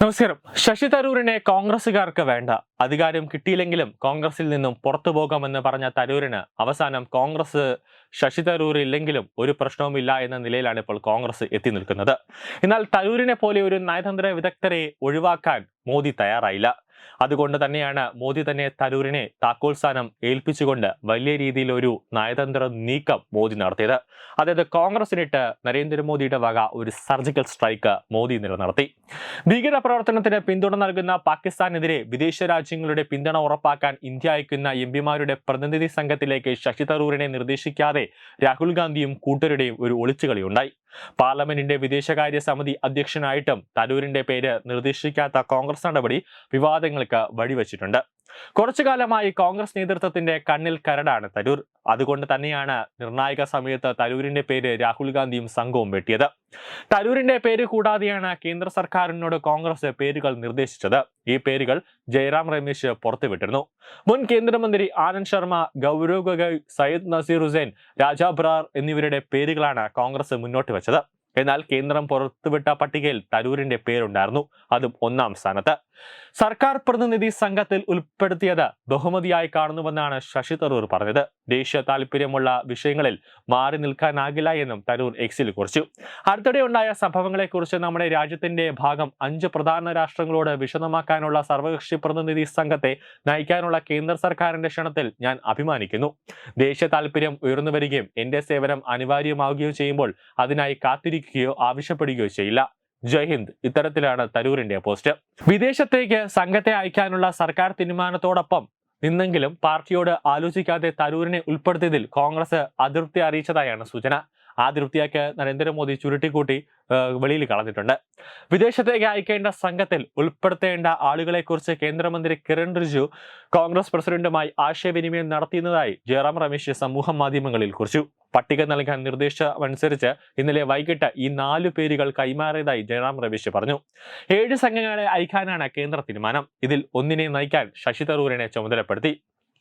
നമസ്കാരം. ശശി തരൂരിനെ കോൺഗ്രസുകാർക്ക് വേണ്ട. അധികാരം കിട്ടിയില്ലെങ്കിലും കോൺഗ്രസിൽ നിന്നും പുറത്തു പോകാമെന്ന് പറഞ്ഞ തരൂരിന് അവസാനം കോൺഗ്രസ് ശശി തരൂർ ഇല്ലെങ്കിലും ഒരു പ്രശ്നവുമില്ല എന്ന നിലയിലാണ് ഇപ്പോൾ കോൺഗ്രസ് എത്തി നിൽക്കുന്നത്. എന്നാൽ തരൂരിനെ പോലെ ഒരു നയതന്ത്ര വിദഗ്ധരെ ഒഴിവാക്കാൻ മോദി തയ്യാറായില്ല. അതുകൊണ്ട് തന്നെയാണ് മോദി തന്നെ തരൂരിനെ താക്കോൽ സ്ഥാനം ഏൽപ്പിച്ചുകൊണ്ട് വലിയ രീതിയിൽ ഒരു നയതന്ത്ര നീക്കം മോദി നടത്തിയത്. അതായത് കോൺഗ്രസിനിട്ട് നരേന്ദ്രമോദിയുടെ വക ഒരു സർജിക്കൽ സ്ട്രൈക്ക് മോദി നിലനിർത്തി ഭീകര പ്രവർത്തനത്തിന് പിന്തുണ നൽകുന്ന പാകിസ്ഥാനെതിരെ വിദേശ രാജ്യങ്ങളുടെ പിന്തുണ ഉറപ്പാക്കാൻ ഇന്ത്യ അയക്കുന്ന എം പിമാരുടെ പ്രതിനിധി സംഘത്തിലേക്ക് ശശി തരൂരിനെ നിർദ്ദേശിക്കാതെ രാഹുൽ ഗാന്ധിയും കൂട്ടരുടെയും ഒരു ഒളിച്ചുകളിയുണ്ടായി. പാർലമെന്റിന്റെ വിദേശകാര്യ സമിതി അധ്യക്ഷനായിട്ടും തരൂരിന്റെ പേര് നിർദ്ദേശിക്കാത്ത കോൺഗ്രസ് നടപടി വിവാദങ്ങൾക്ക് വഴിവെച്ചിട്ടുണ്ട് കുറച്ചു കാലമായി കോൺഗ്രസ് നേതൃത്വത്തിന്റെ കണ്ണിൽ കരടാണ് തരൂർ. അതുകൊണ്ട് തന്നെയാണ് നിർണായക സമയത്ത് തരൂരിന്റെ പേര് രാഹുൽ ഗാന്ധിയും സംഘവും വെട്ടിയത്. തരൂരിന്റെ പേര് കൂടാതെയാണ് കേന്ദ്ര സർക്കാരിനോട് കോൺഗ്രസ് പേരുകൾ നിർദ്ദേശിച്ചത്. ഈ പേരുകൾ ജയറാം രമേശ് പുറത്തുവിട്ടിരുന്നു. മുൻ കേന്ദ്രമന്ത്രി ആനന്ദ് ശർമ്മ ഗൗരവ് ഗൊഗോയ് സയ്യിദ് നസീർ ഹുസൈൻ രാജാ ബ്രാർ എന്നിവരുടെ പേരുകളാണ് കോൺഗ്രസ് മുന്നോട്ട് വെച്ചത്. എന്നാൽ കേന്ദ്രം പുറത്തുവിട്ട പട്ടികയിൽ തരൂരിന്റെ പേരുണ്ടായിരുന്നു. അതും ഒന്നാം സ്ഥാനത്ത്. സർക്കാർ പ്രതിനിധി സംഘത്തിൽ ഉൾപ്പെടുത്തിയത് ബഹുമതിയായി കാണുന്നുവെന്നാണ് ശശി തരൂർ പറഞ്ഞത്. ദേശീയ താല്പര്യമുള്ള വിഷയങ്ങളിൽ മാറി നിൽക്കാനാകില്ല എന്നും തരൂർ എക്സിൽ കുറിച്ചു. അടുത്തിടെ ഉണ്ടായ സംഭവങ്ങളെക്കുറിച്ച് നമ്മുടെ രാജ്യത്തിന്റെ ഭാഗം അഞ്ച് പ്രധാന രാഷ്ട്രങ്ങളോട് വിശദമാക്കാനുള്ള സർവകക്ഷി പ്രതിനിധി സംഘത്തെ നയിക്കാനുള്ള കേന്ദ്ര സർക്കാരിന്റെ ക്ഷണത്തിൽ ഞാൻ അഭിമാനിക്കുന്നു. ദേശീയ താല്പര്യം ഉയർന്നു വരികയും എന്റെ സേവനം അനിവാര്യമാവുകയും ചെയ്യുമ്പോൾ അതിനായി കാത്തിരിക്കുകയോ ആവശ്യപ്പെടുകയോ ചെയ്യില്ല. ജയ് ഹിന്ദ്. ഇത്തരത്തിലാണ് തരൂരിന്റെ പോസ്റ്റ്. വിദേശത്തേക്ക് സംഘത്തെ അയക്കാനുള്ള സർക്കാർ തീരുമാനത്തോടൊപ്പം നിന്നെങ്കിലും പാർട്ടിയോട് ആലോചിക്കാതെ തരൂരിനെ ഉൾപ്പെടുത്തിയതിൽ കോൺഗ്രസ് അതൃപ്തി അറിയിച്ചതായാണ് സൂചന. ആ തൃപ്തിയാക്ക് നരേന്ദ്രമോദി ചുരുട്ടിക്കൂട്ടി വെളിയിൽ കളഞ്ഞിട്ടുണ്ട്. വിദേശത്തേക്ക് അയക്കേണ്ട സംഘത്തിൽ ഉൾപ്പെടുത്തേണ്ട ആളുകളെക്കുറിച്ച് കേന്ദ്രമന്ത്രി കിരൺ റിജു കോൺഗ്രസ് പ്രസിഡന്റുമായി ആശയവിനിമയം നടത്തിയതായി ജയറാം രമേശ് സമൂഹ മാധ്യമങ്ങളിൽ കുറിച്ചു. പട്ടിക നൽകാൻ നിർദ്ദേശമനുസരിച്ച് ഇന്നലെ വൈകിട്ട് ഈ നാലു പേരുകൾ കൈമാറിയതായി ജയറാം രമേശ് പറഞ്ഞു. ഏഴ് സംഘങ്ങളെ അയക്കാനാണ് കേന്ദ്ര തീരുമാനം. ഇതിൽ ഒന്നിനെ നയിക്കാൻ ശശി തരൂരിനെ ചുമതലപ്പെടുത്തി.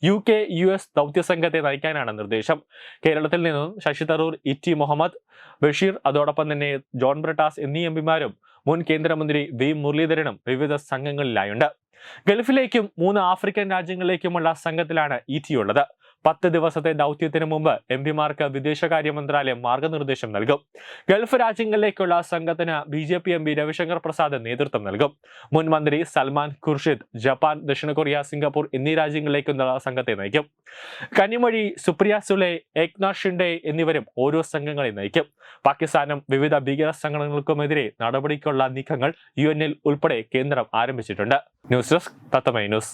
യു കെ യു എസ് ദൗത്യ സംഘത്തെ നയിക്കാനാണ് നിർദ്ദേശം. കേരളത്തിൽ നിന്നും ശശി തരൂർ ഇ ടി മുഹമ്മദ് ബഷീർ അതോടൊപ്പം തന്നെ ജോൺ ബ്രട്ടാസ് എന്നീ എംപിമാരും മുൻ കേന്ദ്രമന്ത്രി വി മുരളീധരനും വിവിധ സംഘങ്ങളിലായുണ്ട്. ഗൾഫിലേക്കും മൂന്ന് ആഫ്രിക്കൻ രാജ്യങ്ങളിലേക്കുമുള്ള സംഘത്തിലാണ് ഇ ടി ഉള്ളത്. പത്ത് ദിവസത്തെ ദൗത്യത്തിന് മുമ്പ് എം പിമാർക്ക് വിദേശകാര്യ മന്ത്രാലയം മാർഗനിർദ്ദേശം നൽകും. ഗൾഫ് രാജ്യങ്ങളിലേക്കുള്ള സംഘത്തിന് B J P M P Ravishankar Prasad നേതൃത്വം നൽകും. മുൻ മന്ത്രി സൽമാൻ ഖുർഷിദ് ജപ്പാൻ ദക്ഷിണ കൊറിയ സിംഗപ്പൂർ എന്നീ രാജ്യങ്ങളിലേക്കുള്ള സംഘത്തെ നയിക്കും. കനിമൊഴി സുപ്രിയ സുലെ ഏക്നാഥ് ഷിൻഡെ എന്നിവരും ഓരോ സംഘങ്ങളെ നയിക്കും. പാകിസ്ഥാനും വിവിധ ഭീകര സംഘടനകൾക്കുമെതിരെ നടപടിക്കുള്ള നീക്കങ്ങൾ യു ഉൾപ്പെടെ കേന്ദ്രം ആരംഭിച്ചിട്ടുണ്ട്. News desk Thathamai news.